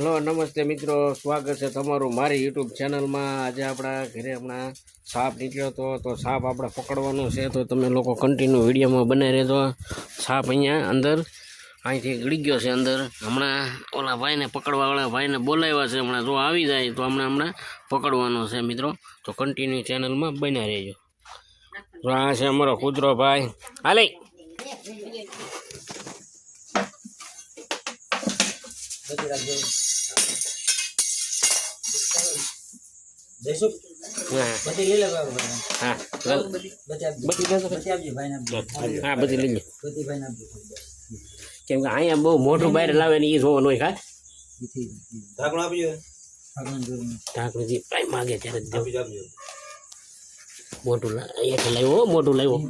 Hello, નમસ્તે મિત્રો. સ્વાગત છે તમારું મારી યુટ્યુબ ચેનલમાં. આજે આપણા ઘરે હમણાં સાપ નીકળ્યો હતો. તો સાપ આપણે પકડવાનો છે. તો તમે લોકો કન્ટિન્યુ વિડીયોમાં બનાવી રહેજો. સાપ અહીંયા અંદર, અહીંથી ગળી ગયો છે અંદર. હમણાં ઓલા ભાઈને પકડવાવાળા ભાઈને બોલાવ્યા છે. હમણાં જો આવી જાય તો હમણાં હમણાં પકડવાનો છે મિત્રો. તો કન્ટિન્યુ ચેનલમાં બન્યા રહેજો. તો આ છે અમારો કૂતરો ભાઈ. હાલે. જયસુખ હા, બધી લઈ લેવા હા. બધી બધી આપજો ભાઈને આપજો હા બધી લઈ કેમ કે અહીંયા બહુ મોટું બહાર લાવે ને એ જોવાનું હોય દો મોટું લાવ્યો મોટું લાવ્યો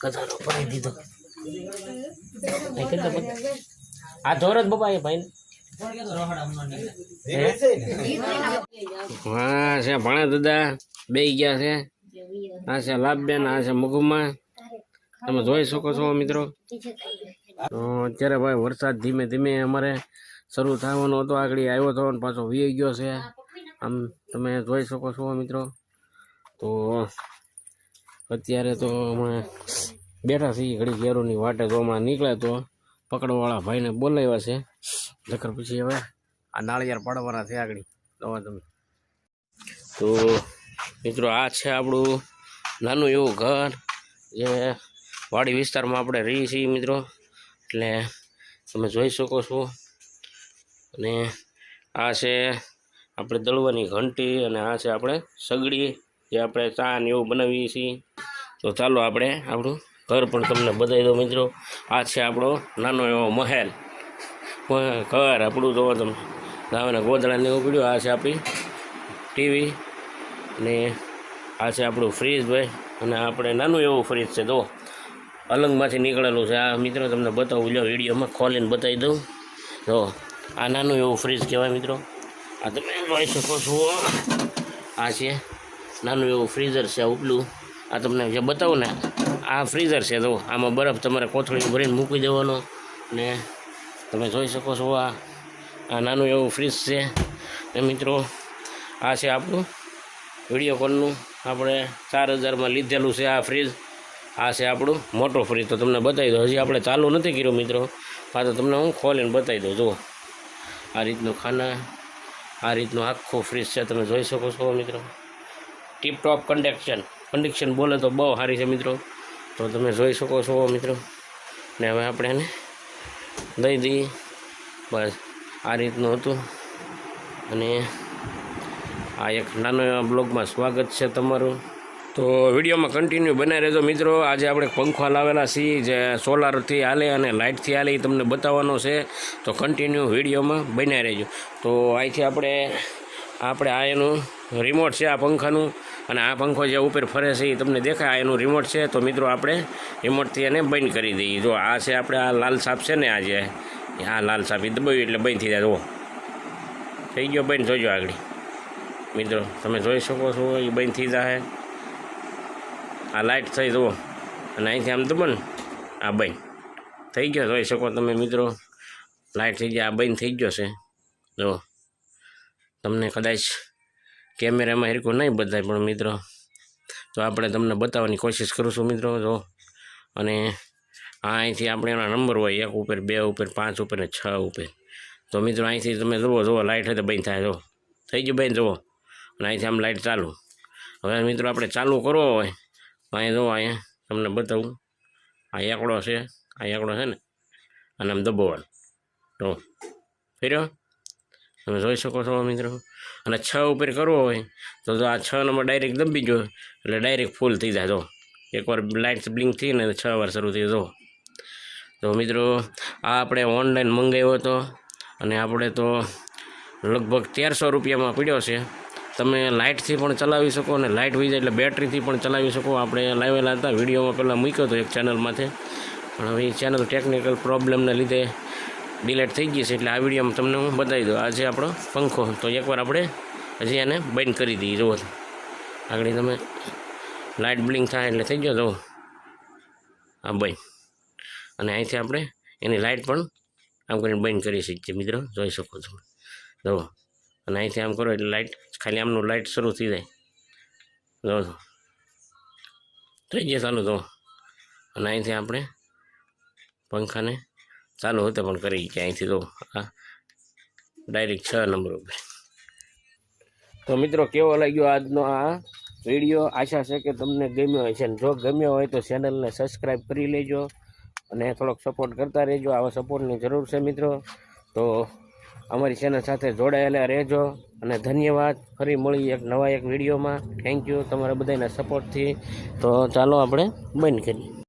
કચારો પાડી દીધો. આ ધોર જ બપા એ ભાઈ. નીકળે છે ને? હા છે ભણા દાદા બે ગયા છે. આ છે લાભબેન આ છે મગુમાં. તમે જોઈ શકો છો મિત્રો. તો અત્યારે ભાઈ વરસાદ ધીમે ધીમે અમારે શરૂ થવાનો હતો, આગળ આવ્યો હતો અને પાછો વી ગયો છે. આમ તમે જોઈ શકો છો મિત્રો. તો અત્યારે તો અમે બેઠા છીએ ઘડી ઘેરોની વાટે તો હમણાં નીકળે તો પકડવાળા ભાઈને બોલાવ્યા છે. નકર પછી હવે આ નાળિયાર પાડવાના છે આગળ. તો તમે. તો મિત્રો આ છે આપણું નાનું એવું ઘર. જે વાડી વિસ્તારમાં આપણે રહીએ છીએ મિત્રો. એટલે તમે જોઈ શકો છો. અને આ છે આપણે દળવાની ઘંટી અને આ છે આપણે સગડી, જે આપણે ચા એવું બનાવીએ છીએ. તો ચાલો આપણે આપણું ઘર પણ તમને બતાવી દો મિત્રો. આ છે આપણો નાનો એવો મહેલ. ઘર આપણું જોવો તમે. ગાવાના ગોદડાને એવું પડ્યું. આ છે આપણી ટીવી અને આ છે આપણું ફ્રીજ ભાઈ. અને આપણે નાનું એવું ફ્રીજ છે જો અલંગમાંથી નીકળેલું છે. આ મિત્રો તમને બતાવું લો વિડીયોમાં ખોલીને બતાવી દઉં. જો આ નાનું એવું ફ્રીજ કહેવાય મિત્રો. આ તમે જોઈ શકો છો. આ છે નાનું એવું ફ્રીઝર છે ઉપલું. આ તમને જે બતાવું ને, આ ફ્રીઝર છે તો આમાં બરફ તમારે કોથળી ભરીને મૂકી દેવાનો. ને તમે જોઈ શકો છો આ આ નાનું એવું ફ્રીજ છે. ને મિત્રો, આ છે આપણું વીડિયો કોલનું આપણે ચાર હજારમાં લીધેલું છે આ ફ્રીજ આ છે આપણું મોટો ફ્રીજ તો તમને બતાવી દો હજી આપણે ચાલુ નથી કર્યું મિત્રો. હા, તો તમને હું ખોલીને બતાવી દઉં. જુઓ. આ રીતનું ખાના, આ રીતનું આખું ફ્રીજ છે, તમે જોઈ શકો છો મિત્રો. ટીપ ટોપ કન્ડક્શન કન્ડિક્શન બોલે તો બહુ સારી છે મિત્રો. તો તમે જોઈ શકો છો મિત્રો. ને હવે આપણે એને દઈ દઈએ. બસ, આ રીતનું હતું. અને આ એક નાનો એવા બ્લોગમાં સ્વાગત છે તમારું. તો વિડીયોમાં કન્ટિન્યુ બનાવી રહેજો મિત્રો. આજે આપણે પંખો લાવેલા છીએ, જે સોલારથી હાલે અને લાઇટથી હાલે, એ તમને બતાવવાનો છે. તો કન્ટિન્યુ વિડીયોમાં બનાવી રહેજો. તો અહીંથી આપણે આપણે આ એનું રિમોટ છે, આ પંખાનું. અને આ પંખો જે ઉપર ફરે છે, એ તમને દેખાય. આ એનું રિમોટ છે. તો મિત્રો આપણે રિમોટથી એને બંધ કરી દઈએ. જો આ છે આપણે, આ લાલ સાપ છે ને, આ જે, આ લાલ સાપ, એ દબાવ્યું એટલે બંધ થઈ જાય. જુઓ. થઈ ગયો, બંધ. જોજો આગળ. મિત્રો, તમે જોઈ શકો છો, એ બંધ થઈ જાય. આ લાઇટ થઈ જુઓ. અને અહીંથી આમ દબો ને, આ બંધ. થઈ ગયો જોઈ શકો તમે મિત્રો. લાઇટ થઈ ગયા, આ બંધ થઈ ગયો છે. જુઓ. તમને કદાચ કેમેરામાં હિરકું નહીં બધાય પણ મિત્રો, તો આપણે તમને બતાવવાની કોશિશ કરું છું મિત્રો જો અને આ અહીંથી આપણે એના નંબર હોય, એક ઉપર, બે ઉપર, પાંચ ઉપર ને છ ઉપર. તો મિત્રો, અહીંથી તમે જુઓ જુઓ લાઇટ હોય તો બંધ થાય, જુઓ. થઈ ગયું બંધ, જુઓ. અને અહીંથી આમ લાઇટ ચાલુ. હવે મિત્રો, આપણે ચાલુ કરવો હોય અહીંયા જુઓ અહીંયા તમને બતાવું. આ એકડો છે, આ એકડો છે ને, અને આમ દબાવવાનો. તો ફેર્યો? તમે જોઈ શકો છો મિત્રો. અને છ ઉપર કરવો હોય, તો જો આ છ નંબર ડાયરેક્ટ દબી ગયો, એટલે ડાયરેક્ટ ફૂલ થઈ જાય. જો, એકવાર લાઇટ્સ બ્લિંક થઈ ને છ વાર શરૂ થઈ જો, તો મિત્રો, આ આપણે ઓનલાઈન મંગાવ્યો હતો, અને આપણે તો લગભગ તેરસો રૂપિયામાં પડ્યો છે. તમે લાઇટથી પણ ચલાવી શકો અને લાઇટ વીજ એટલે બેટરીથી પણ ચલાવી શકો. આપણે લાવેલા હતા, વિડીયોમાં પહેલાં મૂક્યો હતો એક ચેનલમાંથી. પણ હવે એ ચેનલ ટેકનિકલ પ્રોબ્લેમને લીધે ડિલેટ થઈ ગઈ છે એટલે આ વિડીયોમાં તમને હું બતાવી દઉં. આ છે આપણો પંખો. તો એકવાર આપણે હજી એને બંધ કરી દઈએ. જુઓ. આગળ તમે લાઇટ બ્લિંક થાય એટલે થઈ ગયો. જુઓ. આ બંધ. અને અહીંથી આપણે એની લાઇટ પણ આમ કરીને બંધ કરી શકીએ. મિત્રો, જોઈ શકો છો. જુઓ. અને અહીંથી આમ કરો એટલે લાઇટ ખાલી આમનું લાઇટ શરૂ થઈ જાય. જો થઈ ગયા ચાલુ તો અને અહીંથી આપણે પંખાને ચાલુ હોતે પણ કરી કે અહીંથી તો આ ડાયરેક્ટ છ નંબર ઉપર. તો મિત્રો, કેવો લાગ્યો આજનો આ વીડિયો આશા છે કે તમને ગમ્યો હોય અને જો ગમ્યો હોય તો ચેનલને સબસ્ક્રાઈબ કરી લેજો અને થોડોક સપોર્ટ કરતા રહેજો. આવા સપોર્ટની જરૂર છે મિત્રો. તો અમારી ચેનલ સાથે જોડાયેલા રહેજો અને ધન્યવાદ. ફરી મળી એક નવા એક વિડીયોમાં. થેન્ક યુ તમારા બધાના સપોર્ટથી તો ચાલો આપણે બંધ કરીએ.